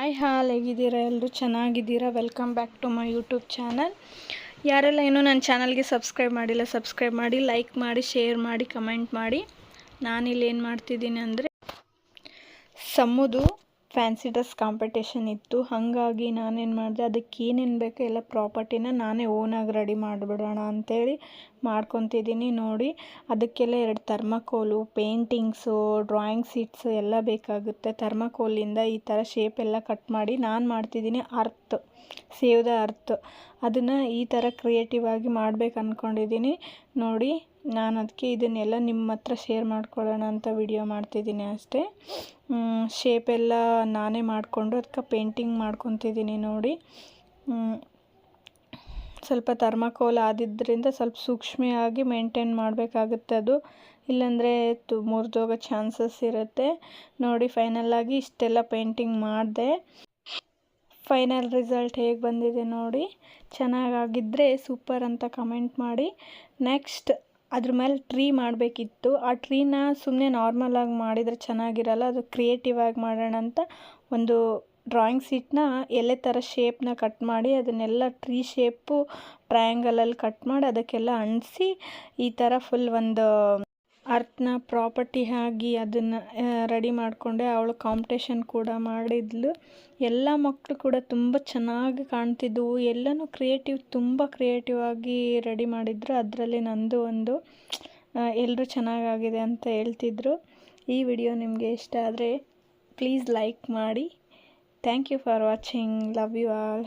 Hi ಹಾಲ್. ಹೇಗಿದ್ದೀರಾ? ಎಲ್ಲರೂ ಚೆನ್ನಾಗಿದ್ದೀರಾ? Welcome back to my YouTube channel ಯಾರೆಲ್ಲ ಇನ್ನೂ ನನ್ನ ಚಾನಲ್ಗೆ ಸಬ್ಸ್ಕ್ರೈಬ್ ಮಾಡಿಲ್ಲ ಸಬ್ಸ್ಕ್ರೈಬ್ ಮಾಡಿ ಲೈಕ್ ಮಾಡಿ ಶೇರ್ ಮಾಡಿ ಕಮೆಂಟ್ ಮಾಡಿ. ನಾನಿಲ್ಲಿ ಏನು ಮಾಡ್ತಿದ್ದೀನಿ ಅಂದರೆ ಸಮ್ಮುದು ಫ್ಯಾನ್ಸಿ ಡ್ರೆಸ್ ಕಾಂಪಿಟೇಷನ್ ಇತ್ತು. ಹಾಗಾಗಿ ನಾನೇನು ಮಾಡಿದೆ, ಅದಕ್ಕೆ ಏನೇನು ಬೇಕೋ ಎಲ್ಲ ಪ್ರಾಪರ್ಟಿನ ನಾನೇ ಓನಾಗಿ ರೆಡಿ ಮಾಡಿಬಿಡೋಣ ಅಂಥೇಳಿ ಮಾಡ್ಕೊತಿದ್ದೀನಿ ನೋಡಿ. ಅದಕ್ಕೆಲ್ಲ ಎರಡು ಥರ್ಮಕೋಲು ಪೇಂಟಿಂಗ್ಸು ಡ್ರಾಯಿಂಗ್ ಸೀಟ್ಸು ಎಲ್ಲ ಬೇಕಾಗುತ್ತೆ. ಥರ್ಮಕೋಲಿಂದ ಈ ಥರ ಶೇಪ್ ಎಲ್ಲ ಕಟ್ ಮಾಡಿ ನಾನು ಮಾಡ್ತಿದ್ದೀನಿ ಅರ್ತ್ ಸೇವ್ ದ ಅರ್ತ್ ಅದನ್ನು ಈ ಥರ ಕ್ರಿಯೇಟಿವ್ ಆಗಿ ಮಾಡ್ಬೇಕು ಅಂದ್ಕೊಂಡಿದ್ದೀನಿ ನೋಡಿ. ನಾನು ಅದಕ್ಕೆ ಇದನ್ನೆಲ್ಲ ನಿಮ್ಮ ಹತ್ರ ಶೇರ್ ಮಾಡ್ಕೊಳ್ಳೋಣ ಅಂತ ವಿಡಿಯೋ ಮಾಡ್ತಿದ್ದೀನಿ ಅಷ್ಟೇ. ಶೇಪೆಲ್ಲ ನಾನೇ ಮಾಡಿಕೊಂಡು ಅದಕ್ಕೆ ಪೇಂಟಿಂಗ್ ಮಾಡ್ಕೊತಿದ್ದೀನಿ ನೋಡಿ. ಸ್ವಲ್ಪ ಥರ್ಮಾಕೋಲ್ ಆದಿದ್ದರಿಂದ ಸ್ವಲ್ಪ ಸೂಕ್ಷ್ಮೆಯಾಗಿ ಮೇಂಟೈನ್ ಮಾಡಬೇಕಾಗುತ್ತೆ ಅದು. ಇಲ್ಲಾಂದರೆ ತು, ಮುರಿದೋಗೋ ಚಾನ್ಸಸ್ ಇರುತ್ತೆ. ನೋಡಿ ಫೈನಲ್ಲಾಗಿ ಇಷ್ಟೆಲ್ಲ ಪೇಂಟಿಂಗ್ ಮಾಡಿದೆ. ಫೈನಲ್ ರಿಸಲ್ಟ್ ಹೇಗೆ ಬಂದಿದೆ ನೋಡಿ. ಚೆನ್ನಾಗಾಗಿದ್ದರೆ ಸೂಪರ್ ಅಂತ ಕಮೆಂಟ್ ಮಾಡಿ. ನೆಕ್ಸ್ಟ್ ಅದ್ರ ಮೇಲೆ ಟ್ರೀ ಮಾಡಬೇಕಿತ್ತು. ಆ ಟ್ರೀನ ಸುಮ್ಮನೆ ನಾರ್ಮಲಾಗಿ ಮಾಡಿದರೆ ಚೆನ್ನಾಗಿರಲ್ಲ, ಅದು ಕ್ರಿಯೇಟಿವ್ ಆಗಿ ಮಾಡೋಣ ಅಂತ ಒಂದು ಡ್ರಾಯಿಂಗ್ ಸೀಟ್ನ ಎಲೆ ಥರ ಶೇಪ್ನ ಕಟ್ ಮಾಡಿ ಅದನ್ನೆಲ್ಲ ಟ್ರೀ ಶೇಪು ಟ್ರಯಾಂಗಲಲ್ಲಿ ಕಟ್ ಮಾಡಿ ಅದಕ್ಕೆಲ್ಲ ಅಂಟಿಸಿ ಈ ಥರ ಫುಲ್ ಒಂದು ಅರ್ಥನ ಪ್ರಾಪರ್ಟಿ ಆಗಿ ಅದನ್ನು ರೆಡಿ ಮಾಡಿಕೊಂಡೆ. ಅವಳು ಕಾಂಪಿಟೇಷನ್ ಕೂಡ ಮಾಡಿದ್ಲು. ಎಲ್ಲ ಮಕ್ಕಳು ಕೂಡ ತುಂಬ ಚೆನ್ನಾಗಿ ಕಾಣ್ತಿದ್ದವು ಎಲ್ಲನೂ ಕ್ರಿಯೇಟಿವ್ ತುಂಬ ಕ್ರಿಯೇಟಿವ್ ಆಗಿ ರೆಡಿ ಮಾಡಿದ್ರು. ಅದರಲ್ಲಿ ನಂದು ಒಂದು ಎಲ್ಲರೂ ಚೆನ್ನಾಗಾಗಿದೆ ಅಂತ ಹೇಳ್ತಿದ್ರು. ಈ ವಿಡಿಯೋ ನಿಮಗೆ ಇಷ್ಟ ಆದರೆ ಪ್ಲೀಸ್ ಲೈಕ್ ಮಾಡಿ. Thank you for watching love you all